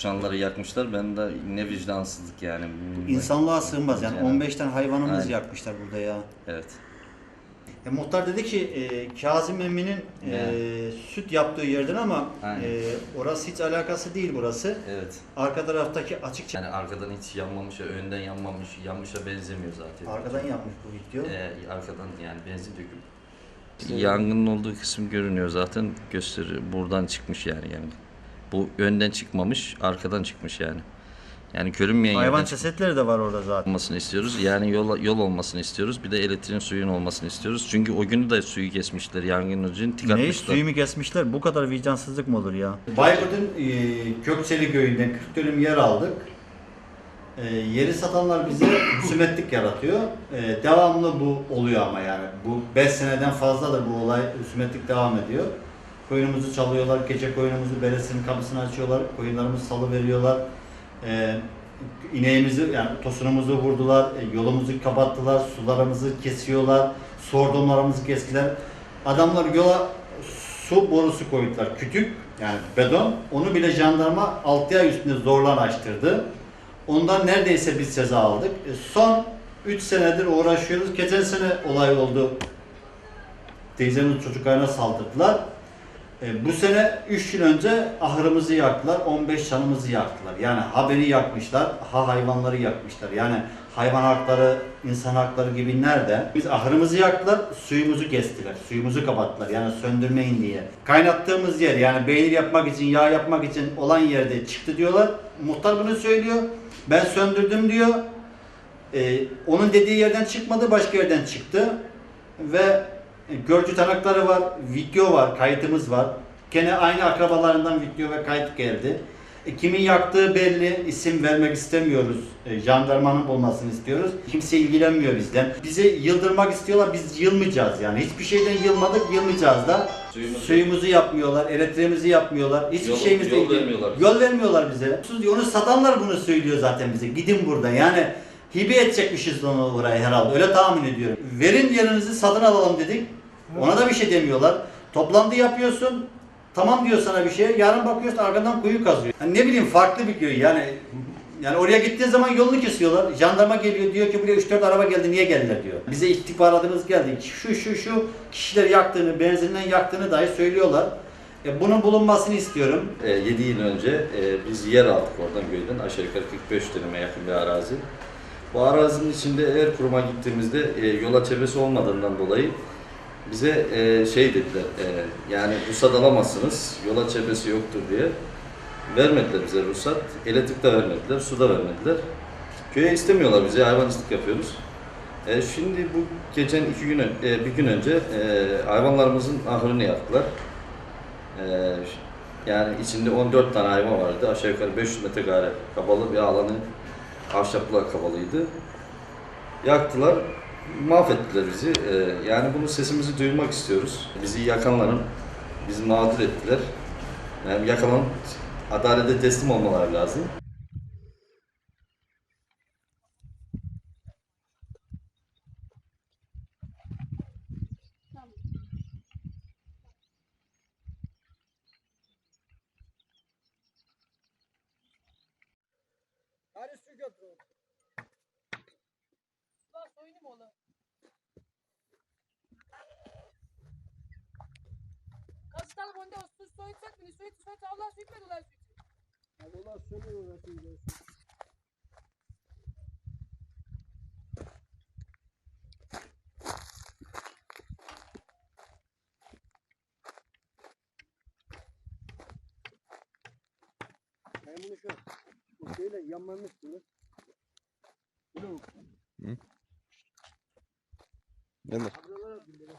canlıları yakmışlar. Ben de ne vicdansızlık yani. İnsanlığa sığmaz yani. Yani. 15 tane hayvanımız Aynen. yakmışlar burada ya. Evet. E, muhtar dedi ki e, Kazım Emmi'nin e, Evet. süt yaptığı yerden ama Aynen. e, orası hiç alakası değil burası. Evet. Arka taraftaki açık Yani arkadan hiç yanmamış, önden yanmamış, yanmışa benzemiyor zaten. arkadan yapmış bu video. Ee, arkadan yani benzin döküm. Yangının olduğu kısım görünüyor zaten gösteriyor. Buradan çıkmış yani yangın. Bu önden çıkmamış, arkadan çıkmış yani. Yani görünmeyen Hayvan cesetleri de var orada zaten. olmasını istiyoruz. Yani yol yol olmasını istiyoruz. Bir de elektriğin suyun olmasını istiyoruz. Çünkü o günü de suyu kesmişler. Yangın tik Ne suyu mu kesmişler? Bu kadar vicdansızlık mı olur ya? Bayburt'un e, Kökçeli köyünden 40 dönüm yer aldık. E, yeri satanlar bize husumetlik yaratıyor. E, devamlı bu oluyor ama yani. Bu 5 seneden fazla da bu olay husumetlik devam ediyor. Koyunumuzu çalıyorlar, gece koyunumuzu beresinin kapısını açıyorlar, koyunlarımızı salı veriyorlar. E, ineğimizi yani tosunumuzu vurdular, e, yolumuzu kapattılar, sularımızı kesiyorlar, sordumlarımızı kestiler. Adamlar yola su borusu koydular. Kütük yani beton. Onu bile jandarma 6 ay üstünde zorlan açtırdı. Ondan neredeyse biz ceza aldık. E, son 3 senedir uğraşıyoruz. Geçen sene olay oldu. Teyzemin çocuklarına saldırdılar. E, bu sene 3 yıl önce ahırımızı yaktılar, 15 çanımızı yaktılar. Yani haberi yakmışlar, ha hayvanları yakmışlar. Yani hayvan hakları, insan hakları gibi nerede? Biz ahırımızı yaktılar, suyumuzu kestiler, suyumuzu kapattılar. Yani söndürmeyin diye. Kaynattığımız yer yani beynir yapmak için, yağ yapmak için olan yerde çıktı diyorlar. Muhtar bunu söylüyor. Ben söndürdüm diyor. E, onun dediği yerden çıkmadı, başka yerden çıktı. Ve görücü tanıkları var, video var, kayıtımız var. Gene aynı akrabalarından video ve kayıt geldi. E, kimin yaktığı belli, isim vermek istemiyoruz. E, jandarmanın bulmasını istiyoruz. Kimse ilgilenmiyor bizden. Bizi yıldırmak istiyorlar, biz yılmayacağız yani. Hiçbir şeyden yılmadık, yılmayacağız da. Suyumuzu- Suyumuzu yapmıyorlar, elektriğimizi yapmıyorlar. Hiçbir Yol- şeyimizle yol ilgili- vermiyorlar bize. Yol vermiyorlar bize. Onu satanlar bunu söylüyor zaten bize. Gidin buradan. Yani hibe edecekmişiz onu oraya herhalde. Öyle tahmin ediyorum. Verin yerinizi satın alalım dedik. Ona da bir şey demiyorlar. Toplantı yapıyorsun. Tamam diyor sana bir şey. Yarın bakıyorsun arkadan kuyu kazıyor. Yani ne bileyim farklı bir köy. Yani yani oraya gittiğin zaman yolunu kesiyorlar. Jandarma geliyor diyor ki buraya 3-4 araba geldi niye geldiler diyor. Bize ihbarladığımız geldi. Şu şu şu kişiler yaktığını, benzinden yaktığını dahi söylüyorlar. E, bunun bulunmasını istiyorum. 7 yıl önce e, biz yer aldık oradan köyden aşağı yukarı 45 dönüme yakın bir arazi. Bu arazinin içinde eğer kuruma gittiğimizde e, yola çevresi olmadığından dolayı bize e, şey dediler e, yani ruhsat alamazsınız yola çevresi yoktur diye vermediler bize ruhsat. Elektrik de vermediler, su da vermediler. Köye istemiyorlar bize hayvancılık yapıyoruz. E, şimdi bu geçen iki gün e, bir gün önce e, hayvanlarımızın ahırını yaktılar. Ee, yani içinde 14 tane hayvan vardı. Aşağı yukarı 500 metrekare kapalı bir alanı ahşapla kapalıydı. Yaktılar, mahvettiler bizi. Ee, yani bunu sesimizi duyurmak istiyoruz. Bizi yakanların bizi mağdur ettiler. Yani yakalan adalete teslim olmaları lazım. Hadi su. Kaç tane bonda o su soyutsak mı? Soyut soyut Allah su itmedi ulan su. Allah söylüyor uğraşıyor. Ben bunu şu bu şeyle yanmanın üstünde. Bunu Yanır. Ablalara